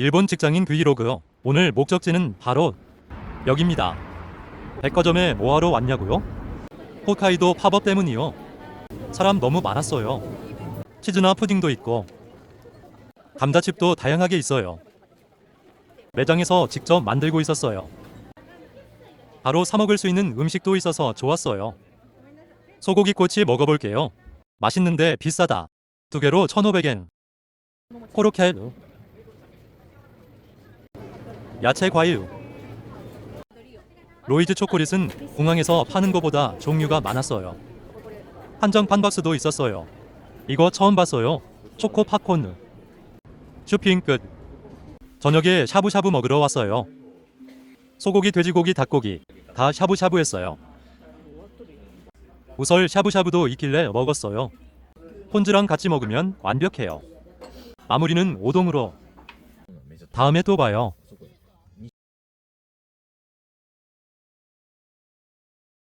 일본 직장인 브이로그. 오늘 목적지는 바로 여기입니다. 백화점에 뭐하러 왔냐고요? 홋카이도 팝업 때문이요. 사람 너무 많았어요. 치즈나 푸딩도 있고 감자칩도 다양하게 있어요. 매장에서 직접 만들고 있었어요. 바로 사 먹을 수 있는 음식도 있어서 좋았어요. 소고기 꼬치 먹어볼게요. 맛있는데 비싸다. 두 개로 1,500엔. 코로케 야채 과일 로이즈 초콜릿은 공항에서 파는 것보다 종류가 많았어요. 한정 판 박스도 있었어요. 이거 처음 봤어요. 초코 팝콘. 쇼핑 끝. 저녁에 샤브샤브 먹으러 왔어요. 소고기, 돼지고기, 닭고기 다 샤브샤브 했어요. 우설 샤브샤브도 있길래 먹었어요. 폰즈랑 같이 먹으면 완벽해요. 마무리는 오동으로. 다음에 또 봐요.